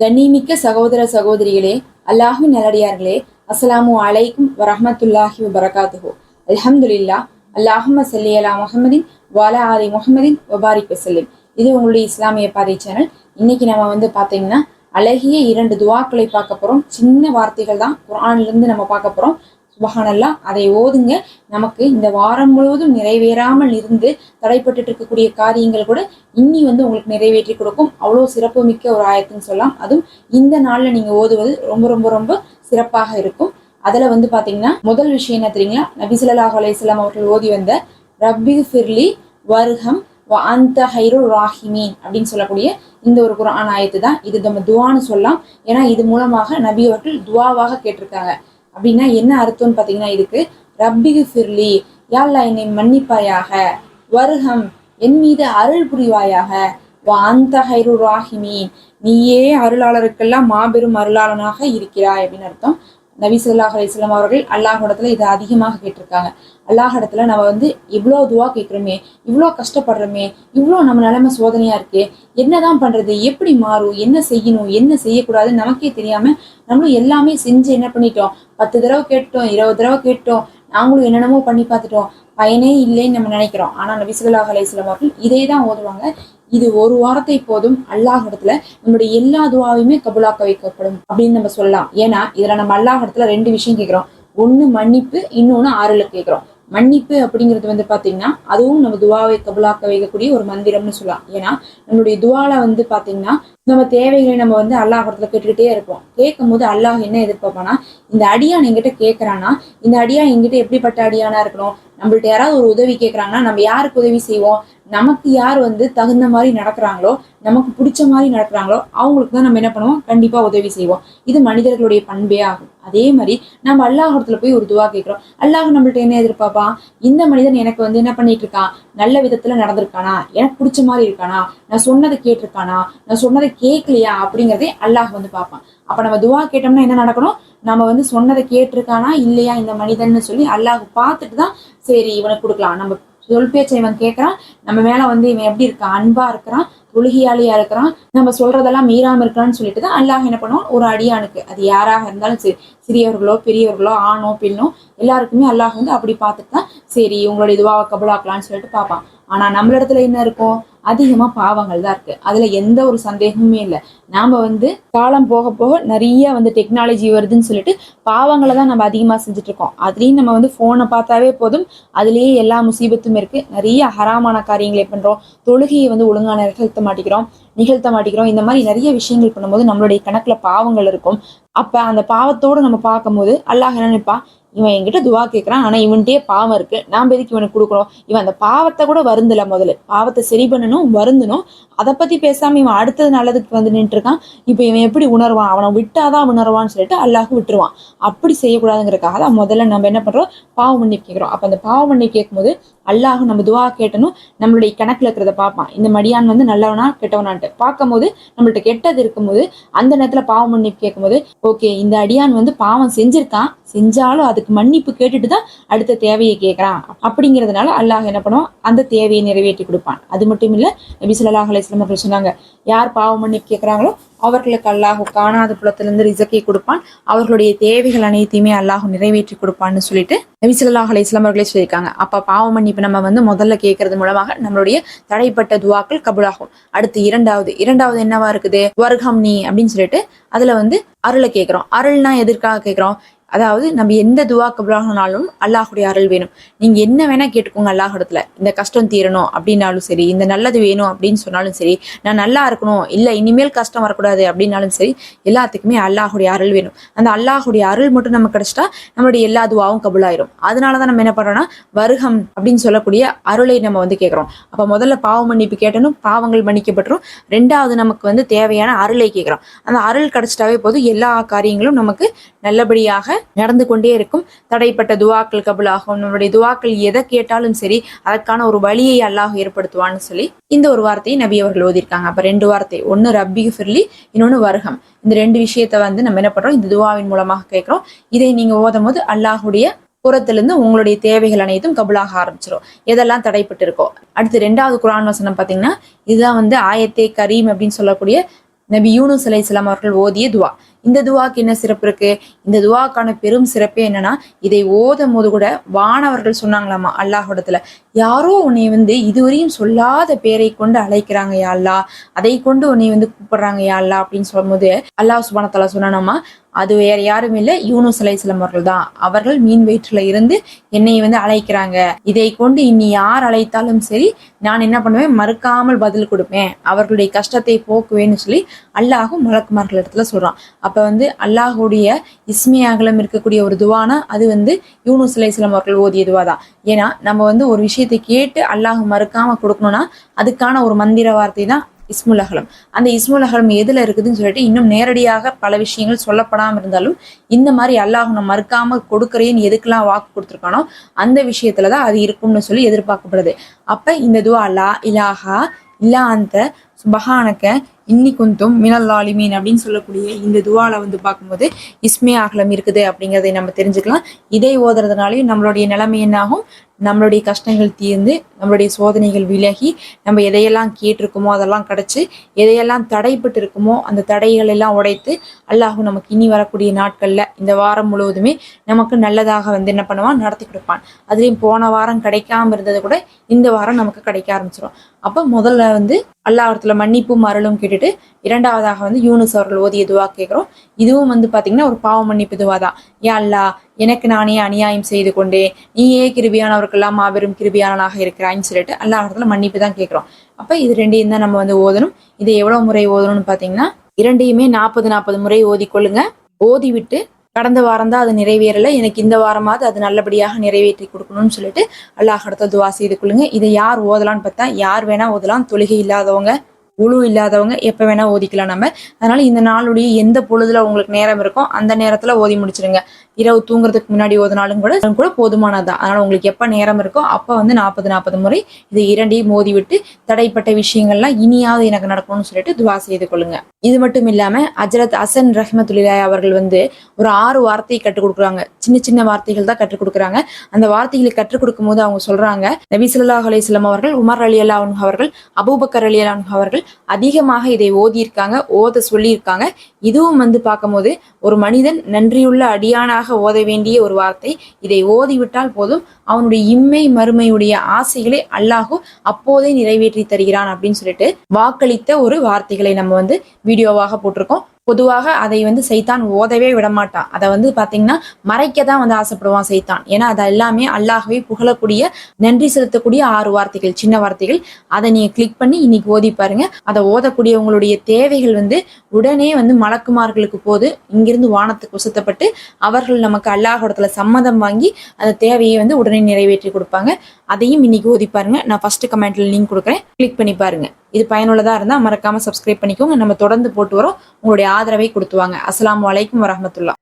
கண்ணிமிக்க சகோதர சகோதரிகளே அல்லாஹு நல்லடியார்களே அஸ்லாமு அலைக்கும் வரஹ்மத்துல்லாஹி வபரகாத்துஹு. அலமதுல்லா அல்லாஹும ஸல்லி அலா முகமதின் வாலா ஆலி முகமதின் வபாரிக் வசல்லிம் இது உங்களுடைய இஸ்லாமிய பாதை சேனல் இன்னைக்கு நம்ம வந்து பாத்தீங்கன்னா அழகிய இரண்டு துவாக்களை பார்க்க போறோம். சின்ன வார்த்தைகள் தான் குரான்லேருந்து நம்ம பார்க்க போறோம். சுபஹானல்லா அதை ஓதுங்க. நமக்கு இந்த வாரம் முழுவதும் நிறைவேறாமல் இருந்து தடைப்பட்டுட்டு இருக்கக்கூடிய காரியங்கள் கூட இன்னி வந்து உங்களுக்கு நிறைவேற்றி கொடுக்கும். அவ்வளோ சிறப்பு மிக்க ஒரு ஆயத்துன்னு சொல்லலாம். அதுவும் இந்த நாளில் நீங்கள் ஓதுவது ரொம்ப ரொம்ப ரொம்ப சிறப்பாக இருக்கும். அதில் வந்து பார்த்தீங்கன்னா முதல் விஷயம் என்ன தெரியுங்களா? நபிசுல்லாஹ் ஸல்லல்லாஹு அவர்கள் ஓதி வந்த ரப்பி ஃபிர்லி வர்ஹம் வ அந்த ஹைரு ராஹிமீன் அப்படின்னு சொல்லக்கூடிய இந்த ஒரு குரான் ஆயத்து தான் இது நம்ம துவான்னு சொல்லலாம். ஏன்னா இது மூலமாக நபி அவர்கள் துவாவாக கேட்டிருக்காங்க. அப்படின்னா என்ன அர்த்தம்னு பார்த்தீங்கன்னா இதுக்கு ரப்பிகு ஃபிர்லி யாழ்லா என்னை மன்னிப்பாயாக வருகம் என் மீது அருள் புரிவாயாக அந்த ஹைரு ராஹிமீன் நீயே அருளாளருக்கெல்லாம் மாபெரும் அருளாளனாக இருக்கிறாய் அப்படின்னு அர்த்தம். நபி ஸல்லல்லாஹு அலைஹி வஸல்லம் அவர்கள் அல்லாஹ்விடத்துல இதை அதிகமாக கேட்டிருக்காங்க. அல்லாஹ்விடத்துல நம்ம வந்து இவ்வளோ துவா கேட்குறோமே இவ்வளோ கஷ்டப்படுறோமே இவ்வளோ நம்ம நிலைமை சோதனையா இருக்கே என்னதான் பண்றது எப்படி மாறும் என்ன செய்யணும் என்ன செய்யக்கூடாதுன்னு நமக்கே தெரியாம நம்மளும் எல்லாமே செஞ்சு என்ன பண்ணிட்டோம். பத்து தடவை கேட்டோம் இருபது தடவை கேட்டோம் நாங்களும் என்னென்னமோ பண்ணி பார்த்துட்டோம். பயனே இல்லைன்னு நம்ம நினைக்கிறோம். ஆனா நபி ஸல்லல்லாஹு அலைஹி அவர்கள் இதே தான் ஓதுவாங்க இது ஒரு வாரத்தை போதும் அல்லாஹ் இடத்துல நம்மளுடைய எல்லா துவாவையுமே கபுலாக்க வைக்கப்படும் அப்படின்னு நம்ம சொல்லலாம். ஏன்னா இதுல நம்ம அல்லாஹ் இடத்துல ரெண்டு விஷயம் கேட்கிறோம். ஒன்னு மன்னிப்பு இன்னொன்னு ஆறுல கேட்கிறோம். மன்னிப்பு அப்படிங்கிறது வந்து பாத்தீங்கன்னா அதுவும் நம்ம துவாவை கபுலாக்க வைக்கக்கூடிய ஒரு மந்திரம்னு சொல்லலாம். ஏன்னா நம்மளுடைய துவால வந்து பாத்தீங்கன்னா நம்ம தேவைகளை நம்ம வந்து அல்லாஹ் கேட்டுக்கிட்டே இருப்போம். கேட்கும் போது அல்லாஹ் என்ன எதிர்பார்ப்பானா இந்த அடியான் என்கிட்ட கேட்கறானா இந்த அடியான் என்கிட்ட எப்படிப்பட்ட அடியானா இருக்கணும்? நம்மள்ட்ட யாராவது ஒரு உதவி கேட்கறாங்கன்னா நம்ம யாருக்கு உதவி செய்வோம்? நமக்கு யார் வந்து தகுந்த மாதிரி நடக்கிறாங்களோ நமக்கு பிடிச்ச மாதிரி நடக்கிறாங்களோ அவங்களுக்கு தான் நம்ம என்ன பண்ணுவோம்? கண்டிப்பா உதவி செய்வோம். இது மனிதர்களுடைய பண்பே ஆகும். அதே மாதிரி நம்ம அல்லாஹத்துல போய் ஒரு துவா கேட்கிறோம். அல்லாஹ் நம்மள்ட்ட என்ன எதிர்பார்ப்பான் இந்த மனிதன் எனக்கு வந்து என்ன பண்ணிட்டு இருக்கான் நல்ல விதத்துல நடந்திருக்கானா? எனக்கு பிடிச்ச மாதிரி இருக்கானா? நான் சொன்னதை கேட்டிருக்கானா? நான் சொன்னதை கேட்கலையா அப்படிங்கிறதே அல்லாஹ் வந்து பார்ப்பான். அப்போ நம்ம துவா கேட்டோம்னா என்ன நடக்கணும்? நம்ம வந்து சொன்னதை கேட்டிருக்கானா இல்லையா இந்த மனிதன்னு சொல்லி அல்லாஹ் பார்த்துட்டு தான் சரி இவனுக்கு கொடுக்கலாம். நம்ம சொல் பேச்சை இவன் கேட்குறான். நம்ம மேலே வந்து இவன் எப்படி இருக்கான்? அன்பாக இருக்கிறான் தொழுகையாளியா இருக்கிறான். நம்ம சொல்றதெல்லாம் மீறாம இருக்கிறான்னு சொல்லிட்டு தான் அல்லாஹ் என்ன பண்ணுவான்? ஒரு அடியானுக்கு. அது யாராக இருந்தாலும் சரி சிறியவர்களோ பெரியவர்களோ ஆணோ பெண்ணோ எல்லாருக்குமே அல்லாஹ் வந்து அப்படி பார்த்துட்டு தான் சரி உங்களோட இதுவாக கபலாக்கலாம்னு சொல்லிட்டு பார்ப்பான். ஆனா நம்மளிடத்துல என்ன இருக்கும் அதிகமா பாவங்கள் தான் இருக்கு. அதுல எந்த ஒரு சந்தேகமுமே இல்லை. நாம வந்து காலம் போக போக நிறைய வந்து டெக்னாலஜி வருதுன்னு சொல்லிட்டு பாவங்களை தான் நம்ம அதிகமா செஞ்சுட்டு இருக்கோம். அதுலயும் நம்ம வந்து ஃபோனை பார்த்தாவே போதும். அதுலேயே எல்லா முசீபத்தும் இருக்கு. நிறைய ஹராமான காரியங்களை பண்றோம். தொழுகையை வந்து ஒழுங்கான நிகழ்த்த மாட்டேங்கிறோம். நிகழ்த்த மாட்டேங்கிறோம். இந்த மாதிரி நிறைய விஷயங்கள் பண்ணும்போது நம்மளுடைய கணக்குல பாவங்கள் இருக்கும். அப்ப அந்த பாவத்தோட நம்ம பார்க்கும்போது அல்லாஹ் என்ன நினைப்பா இவன் என்கிட்ட துவா கேட்குறான் ஆனா இவன்கிட்டயே பாவம் இருக்கு. நாம் எதுக்கு இவனுக்கு கொடுக்குறோம் இவன் அந்த பாவத்தை கூட வருந்தல முதல்ல. பாவத்தை சரி பண்ணணும் வருந்தணும். அதை பத்தி பேசாம இவன் அடுத்தது நல்லதுக்கு வந்து நின்றுருக்கான் இருக்கான் இப்ப இவன் எப்படி உணர்வான்? அவனை விட்டாதான் உணர்வான்னு சொல்லிட்டு அல்லாஹ் விட்டுருவான். அப்படி செய்யக்கூடாதுங்கிறக்காக தான் முதல்ல நம்ம என்ன பண்றோம்? பாவ மன்னிப்பு கேட்குறோம் அப்போ அந்த பாவ மன்னிப்பு கேட்கும்போது அல்லாஹ் நம்ம துவா கேட்டனும் நம்மளுடைய கணக்குல இருக்கிறத பார்ப்பான். இந்த மடியான் வந்து நல்லவனா கெட்டவனான்ட்டு. பார்க்கும்போது நம்மள்ட்ட கெட்டது இருக்கும்போது அந்த நேரத்துல பாவ மன்னிப்பு கேட்கும்போது ஓகே இந்த அடியான் வந்து பாவம் செஞ்சிருக்கான். செஞ்சாலும் அதுக்கு மன்னிப்பு கேட்டுட்டு தான் அடுத்த தேவையை கேட்கறான் அப்படிங்கிறதுனால அல்லாஹ் என்ன பண்ணுவான்? அந்த தேவையை நிறைவேற்றி கொடுப்பான். அது மட்டும் இல்ல நபி சொல்லாஹ் அலைஹி அவர்கள் சொன்னாங்க யார் பாவம் மன்னிப்பு கேட்குறாங்களோ அவர்களுக்கு அல்லாஹ் காணாத புலத்திலிருந்து ரிசக்கை கொடுப்பான். அவர்களுடைய தேவைகள் அனைத்தையுமே அல்லாஹ் நிறைவேற்றி கொடுப்பான்னு சொல்லிட்டு நபி ஸல்லல்லாஹு அலைஹி அவர்களே சொல்லியிருக்காங்க. அப்ப பாவ மன்னிப்பு நம்ம வந்து முதல்ல கேட்கறது மூலமாக நம்மளுடைய தடைப்பட்ட துவாக்கள் கபுலாகும். அடுத்து இரண்டாவது இரண்டாவது என்னவா இருக்குது? வர்க்கம் நீ அப்படின்னு சொல்லிட்டு அதுல வந்து அருளை கேட்கிறோம் அருள்னா எதற்காக கேட்கிறோம் அதாவது நம்ம எந்த துவா கபுலாகனாலும் அல்லாஹுடைய அருள் வேணும். நீங்க என்ன வேணா கேட்டுக்கோங்க அல்லாஹிடத்துல இந்த கஷ்டம் தீரணும் அப்படின்னாலும் சரி இந்த நல்லது வேணும் அப்படின்னு சொன்னாலும் சரி நான் நல்லா இருக்கணும் இல்ல இனிமேல் கஷ்டம் வரக்கூடாது அப்படின்னாலும் சரி எல்லாத்துக்குமே அல்லாஹுடைய அருள் வேணும். அந்த அல்லாஹுடைய அருள் மட்டும் நமக்கு கிடைச்சிட்டா நம்மளுடைய எல்லா துவாவும் கபுலாயிரும். அதனாலதான் நம்ம என்ன பண்றோம்னா வருகம் அப்படின்னு சொல்லக்கூடிய அருளை நம்ம வந்து கேட்கிறோம் அப்ப முதல்ல பாவ மன்னிப்பு கேட்டனும் பாவங்கள் மன்னிக்கப்பட்டுரும். ரெண்டாவது நமக்கு வந்து தேவையான அருளை கேட்கிறோம் அந்த அருள் கிடைச்சிட்டாவே போதும் எல்லா காரியங்களும் நமக்கு நல்லபடியாக நடந்து கொண்டே இருக்கும். தடைப்பட்ட துவாக்கள் கபுலாகும். நம்மளுடைய துவாக்கள் எதை கேட்டாலும் சரி அதற்கான ஒரு வழியை அல்லாஹ் ஏற்படுத்துவான்னு சொல்லி இந்த ஒரு வார்த்தையை நபி அவர்கள் ஓதிருக்காங்க அப்ப ரெண்டு வார்த்தை ஒன்னு ரப்பி ஃபிர்லி இன்னொன்னு வருகம். இந்த ரெண்டு விஷயத்த வந்து நம்ம என்ன பண்றோம்? இந்த துவாவின் மூலமாக கேட்கிறோம். இதை நீங்க ஓதும் போது அல்லாஹுடைய புறத்திலிருந்து உங்களுடைய தேவைகள் அனைத்தும் கபுலாக ஆரம்பிச்சிடும் எதெல்லாம் தடைப்பட்டு இருக்கோ. அடுத்து ரெண்டாவது குரான் வசனம் பாத்தீங்கன்னா இதுதான் வந்து ஆயத்தே கரீம் அப்படின்னு சொல்லக்கூடிய நபி யூனுஸ் அலைஹிஸ்ஸலாம் அவர்கள் ஓதிய துவா. இந்த துவாக்கு என்ன சிறப்பு இருக்கு? இந்த துவாக்கான பெரும் சிறப்பே என்னன்னா இதை ஓதும் போது கூட வானவர்கள் சொன்னாங்களாமா அல்லாஹோடத்துல யாரோ உன்னை வந்து இதுவரையும் சொல்லாத பேரை கொண்டு அழைக்கிறாங்க யா அதை கொண்டு உன்னை வந்து கூப்பிடுறாங்க யா அல்லாஹ்? அப்படின்னு சொல்லும்போது அல்லாஹ் சுபானத்தாலா சொன்னானாமா அது வேற யாரும் இல்லை யூனுஸ் அலைசலம் அவர்கள் தான். அவர்கள் மீன் வயிற்றுல இருந்து என்னை வந்து அழைக்கிறாங்க. இதை கொண்டு இனி யார் அழைத்தாலும் சரி நான் என்ன பண்ணுவேன் மறுக்காமல் பதில் கொடுப்பேன். அவர்களுடைய கஷ்டத்தை போக்குவேன்னு சொல்லி அல்லாஹும் மலக்குமார்கள் இடத்துல சொல்றான். அப்ப வந்து அல்லாஹுடைய இஸ்மி அகலம் இருக்கக்கூடிய ஒரு துவானா அது வந்து யூனுஸ் அலையம் அவர்கள் ஓதிய துவா தான். ஏன்னா நம்ம வந்து ஒரு விஷயத்தை கேட்டு அல்லாஹ் மறுக்காம கொடுக்கணும்னா அதுக்கான ஒரு மந்திர வார்த்தை தான் இஸ்முல் அகலம். அந்த இஸ்முல் அகலம் எதுல இருக்குதுன்னு சொல்லிட்டு இன்னும் நேரடியாக பல விஷயங்கள் சொல்லப்படாம இருந்தாலும் இந்த மாதிரி அல்லாஹ் நம்ம மறுக்காம கொடுக்கறேன்னு எதுக்கெல்லாம் வாக்கு கொடுத்துருக்கானோ அந்த விஷயத்துலதான் அது இருக்கும்னு சொல்லி எதிர்பார்க்கப்படுது. அப்ப இந்த துவா அல்லா இலாஹா இல்லா அந்த சுபஹானக்க இன்னி குந்தும் மினல்லாலிமீன் அப்படின்னு சொல்லக்கூடிய இந்த துவால வந்து பார்க்கும்போது இஸ்மே அகலம் இருக்குது அப்படிங்கிறதை நம்ம தெரிஞ்சுக்கலாம். இதை ஓதுறதுனாலையும் நம்மளுடைய நிலைமை என்னாகும்? நம்மளுடைய கஷ்டங்கள் தீர்ந்து நம்மளுடைய சோதனைகள் விலகி நம்ம எதையெல்லாம் கேட்டிருக்கோமோ அதெல்லாம் கிடச்சி எதையெல்லாம் தடைப்பட்டு இருக்குமோ அந்த தடைகள் எல்லாம் உடைத்து அல்லாஹும் நமக்கு இனி வரக்கூடிய நாட்களில் இந்த வாரம் முழுவதுமே நமக்கு நல்லதாக வந்து என்ன பண்ணுவான்? நடத்தி கொடுப்பான். அதுலேயும் போன வாரம் கிடைக்காம இருந்தது கூட இந்த வாரம் நமக்கு கிடைக்க ஆரம்பிச்சிடும் அப்போ முதல்ல வந்து அல்லாஹ்விடத்துல மன்னிப்பும் அருளும் கேட்டுட்டு இரண்டாவதாக வந்து யூனுஸ் அவர்கள் ஓதிய துவா கேட்குறோம் இதுவும் வந்து பாத்தீங்கன்னா ஒரு பாவ மன்னிப்பு துவா தான் யா அல்லாஹ் எனக்கு நானே அநியாயம் செய்து கொண்டே நீயே கிருபியானவருக்கெல்லாம் மாபெரும் கிருபியானனாக இருக்கிறான்னு சொல்லிட்டு அல்லாஹ்விடத்துல மன்னிப்பு தான் கேட்குறோம் அப்போ இது ரெண்டையும் தான் நம்ம வந்து ஓதணும். இதை எவ்வளவு முறை ஓதணும்னு பாத்தீங்கன்னா இரண்டையுமே நாற்பது நாற்பது முறை ஓதிக்கொள்ளுங்க ஓதி விட்டு கடந்த வாரம் தான் அது நிறைவேறலை எனக்கு இந்த வாரமாவது அது நல்லபடியாக நிறைவேற்றி கொடுக்கணும்னு சொல்லிட்டு அல்லாஹ் அடுத்த துவா செய்து கொள்ளுங்க. இதை யார் ஓதலாம்னு பார்த்தா யார் வேணா ஓதலாம். தொழுகை இல்லாதவங்க உழு இல்லாதவங்க எப்போ வேணா ஓதிக்கலாம் நம்ம. அதனால இந்த நாளுடைய எந்த பொழுதுல உங்களுக்கு நேரம் இருக்கோ அந்த நேரத்துல ஓதி முடிச்சிருங்க. இரவு தூங்குறதுக்கு முன்னாடி ஓதுனாலும் கூட கூட போதுமானதுதான் அதனால உங்களுக்கு எப்ப நேரம் இருக்கோ அப்ப வந்து நாற்பது நாற்பது முறை இது இரண்டையும் மோதி விட்டு தடைப்பட்ட விஷயங்கள்லாம் இனியாவது எனக்கு நடக்கணும்னு சொல்லிட்டு துவா செய்து கொள்ளுங்க. இது மட்டும் இல்லாம அஜரத் அசன் ரஹ்மத்துல்லாய் அவர்கள் வந்து ஒரு ஆறு வார்த்தையை கற்றுக் கொடுக்குறாங்க. சின்ன சின்ன வார்த்தைகள் தான் கற்றுக் கொடுக்குறாங்க. அந்த வார்த்தைகளை கற்றுக் கொடுக்கும் போது அவங்க சொல்றாங்க நபி ஸல்லல்லாஹு அவர்கள் உமர் அலி அல்லா அவர்கள் அபூபக்கர் அலி அல்லா அவர்கள் அதிகமாக இதை ஓதியிருக்காங்க ஓத சொல்லியிருக்காங்க. இதுவும் வந்து பார்க்கும்போது ஒரு மனிதன் நன்றியுள்ள அடியானாக ஓத வேண்டிய ஒரு வார்த்தை. இதை ஓதிவிட்டால் போதும். அவனுடைய இம்மை மறுமையுடைய ஆசைகளை அல்லாஹு அப்போதே நிறைவேற்றி தருகிறான் அப்படின்னு சொல்லிட்டு வாக்களித்த ஒரு வார்த்தைகளை நம்ம வந்து வீடியோவாக போட்டிருக்கோம். பொதுவாக அதை வந்து சைத்தான் ஓதவே விடமாட்டான் அதை வந்து பாத்தீங்கன்னா மறைக்க தான் வந்து ஆசைப்படுவான் சைத்தான். ஏன்னா அது எல்லாமே அல்லாகவே புகழக்கூடிய நன்றி செலுத்தக்கூடிய ஆறு வார்த்தைகள் சின்ன வார்த்தைகள். அதை நீங்க கிளிக் பண்ணி இன்னைக்கு ஓதி பாருங்க. அதை ஓதக்கூடியவங்களுடைய தேவைகள் வந்து உடனே வந்து மலக்குமார்களுக்கு போது இங்கிருந்து வானத்துக்கு உசத்தப்பட்டு அவர்கள் நமக்கு அல்லாஹோடத்துல சம்மதம் வாங்கி அந்த தேவையை வந்து உடனே நிறைவேற்றி கொடுப்பாங்க. அதையும் இன்னைக்கு ஓதி பாருங்க. நான் ஃபர்ஸ்ட் கமெண்ட்ல லிங்க் கொடுக்குறேன். கிளிக் பண்ணி பாருங்க. இது பயனுள்ளதாக இருந்தால் மறக்காமல் சப்ஸ்கிரைப் பண்ணிக்கோங்க. நம்ம தொடர்ந்து போட்டு வரோம். உங்களுடைய ஆதரவை கொடுத்துவாங்க. அஸ்லாம் வலைக்கம் வரமத்துல்லா